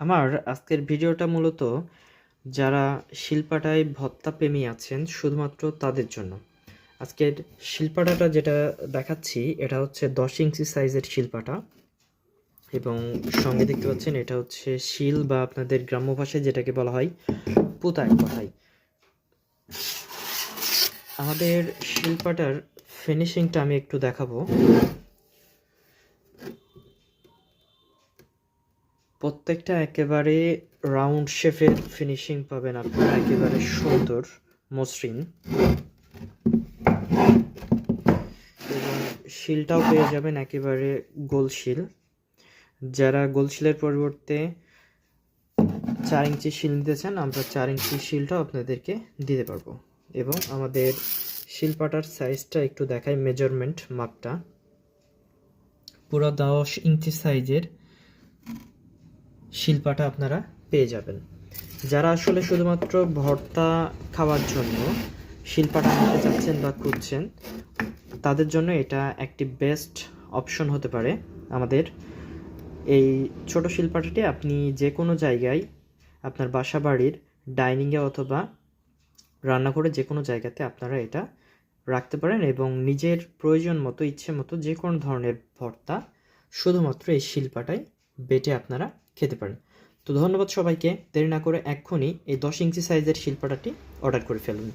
আমার আজকের ভিডিওটা মূলত যারা শিল্পাটায় ভত্তা প্রেমী আছেন, শুধুমাত্র তাদের জন্য। আজকের শিল্পাটাটা যেটা দেখাচ্ছি, এটা হচ্ছে দশ ইঞ্চি সাইজের শিল্পাটা। এবং সঙ্গে দেখতে পাচ্ছেন, এটা হচ্ছে শিল বা আপনাদের গ্রাম্য ভাষায় যেটাকে বলা হয় পুতায় কথায় আমাদের শিল্পাটার ফিনিশিংটা আমি একটু দেখাবো। প্রত্যেকটা একেবারে রাউন্ড শেপের ফিনিশিং পাবেন আপনারা, একেবারে সুন্দর, মসৃণ। এবং শিলটাও পেয়ে যাবেন একেবারে গোল শিল যারা গোল শিলের পরিবর্তে চার ইঞ্চি শিল নিতে চান, আমরা চার ইঞ্চি শিলটাও আপনাদেরকে দিতে পারব। এবং আমাদের শিলপাটার সাইজটা একটু দেখাই মেজারমেন্ট মাপটা। পুরো দশ ইঞ্চি সাইজের শিল্পাটা আপনারা পেয়ে যাবেন। যারা আসলে শুধুমাত্র ভর্তা খাওয়ার জন্য শিল্পাটা নিতে চাচ্ছেন বা খুঁজছেন, তাদের জন্য এটা একটি বেস্ট অপশন হতে পারে। আমাদের এই ছোট শিল্পাটাটি আপনি যে কোনো জায়গায় আপনার বাসা বাড়ির ডাইনিংয়ে অথবা রান্নাঘরে যে কোনো জায়গাতে আপনারা এটা রাখতে পারেন এবং নিজের প্রয়োজন মতো, ইচ্ছে মতো যে কোনো ধরনের ভর্তা শুধুমাত্র এই শিল্পাটাই বেটে আপনারা খেতে পারেন তো ধন্যবাদ সবাইকে। দেরি না করে এক্ষুনি এই দশ ইঞ্চি সাইজের শিল্পাটাটি অর্ডার করে ফেলুন।